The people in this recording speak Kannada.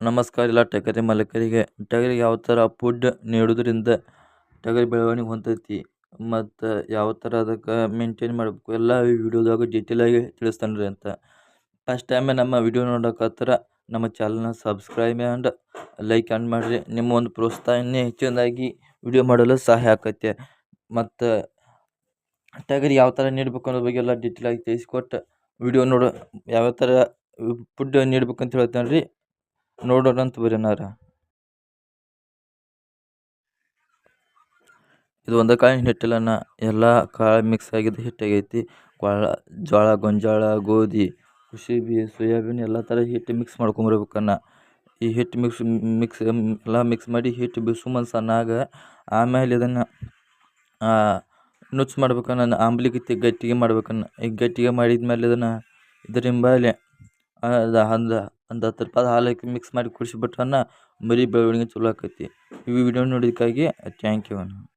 ನಮಸ್ಕಾರ ಎಲ್ಲ ಟಗರಿ ಮಾಲೀಕರಿಗೆ. ಟಗರಿಗೆ ಯಾವ ಥರ ಫುಡ್ ನೀಡೋದ್ರಿಂದ ಟಗರಿ ಬೆಳವಣಿಗೆ ಹೊಂದೈತಿ ಮತ್ತು ಯಾವ ಥರ ಅದಕ್ಕೆ ಮೇಂಟೈನ್ ಮಾಡಬೇಕು ಎಲ್ಲ ವಿಡಿಯೋದಾಗ ಡೀಟೇಲಾಗಿ ತಿಳಿಸ್ತಾನೆ ರೀ ಅಂತ. ಫಸ್ಟ್ ಟೈಮ್ ನಮ್ಮ ವಿಡಿಯೋ ನೋಡಕತ್ತರ ನಮ್ಮ ಚಾನಲ್ನ ಸಬ್ಸ್ಕ್ರೈಬ್ ಆ್ಯಂಡ್ ಲೈಕ್ ಆ್ಯಂಡ್ ಮಾಡಿರಿ. ನಿಮ್ಮ ಒಂದು ಪ್ರೋತ್ಸಾಹ ಇನ್ನೇ ಹೆಚ್ಚಿನದಾಗಿ ವಿಡಿಯೋ ಮಾಡಲು ಸಹಾಯ ಆಕೈತೆ. ಮತ್ತು ಟಗರಿ ಯಾವ ಥರ ನೀಡಬೇಕು ಅನ್ನೋದ್ರ ಬಗ್ಗೆ ಎಲ್ಲ ಡೀಟೇಲಾಗಿ ತಿಳಿಸ್ಕೊಟ್ಟು ವಿಡಿಯೋ ನೋಡೋ. ಯಾವ ಥರ ಫುಡ್ ನೀಡ್ಬೇಕಂತ ಹೇಳ್ತಾನೆ ರೀ ನೋಡೋಣ ಅಂತ ಬರ್ರಿ ಅಣ್ಣಾರ ಇದು ಒಂದೇ ಕಾಳಿನ ಹಿಟ್ಟಿಲ್ಲನ ಎಲ್ಲ ಕಾಳು ಮಿಕ್ಸ್ ಆಗಿದ್ದು ಹಿಟ್ಟಾಗೈತಿ ಕೊಳ ಜೋಳ ಗೊಂಜಾಳ, ಗೋಧಿ, ಕುಸಿಬಿ, ಸೋಯಾಬೀನ್ ಎಲ್ಲ ಥರ ಹಿಟ್ಟು ಮಿಕ್ಸ್ ಮಾಡ್ಕೊಂಬರ್ಬೇಕನ್ನ ಈ ಹಿಟ್ಟು ಮಿಕ್ಸ್ ಮಿಕ್ಸ್ ಎಲ್ಲ ಮಿಕ್ಸ್ ಮಾಡಿ ಹಿಟ್ಟು ಬಿಸುಮನ್ ಸಣ್ಣಾಗ ಆಮೇಲೆ ಇದನ್ನು ನುಚ್ಚು ಮಾಡ್ಬೇಕನ್ನ ಆಂಬ್ಲಿಗಿತ್ತಿ ಗಟ್ಟಿಗೆ ಮಾಡ್ಬೇಕನ್ನ ಈಗ ಗಟ್ಟಿಗೆ ಮಾಡಿದ್ಮೇಲೆ ಇದನ್ನು ಇದರಿಂಬಲೆ ಅದು ಒಂದು ಒಂದು ಹತ್ತು ರೂಪಾಯಿ ಹಾಲು ಹಾಕಿ ಮಿಕ್ಸ್ ಮಾಡಿ ಕುಡಿಸ್ಬಿಟ್ರನ್ನ ಮರಿ ಬೆಳವಣಿಗೆ ಚಲೋ ಆಕೈತಿ. ಈ ವಿಡಿಯೋ ನೋಡಿದ್ದಕ್ಕಾಗಿ ಥ್ಯಾಂಕ್ ಯು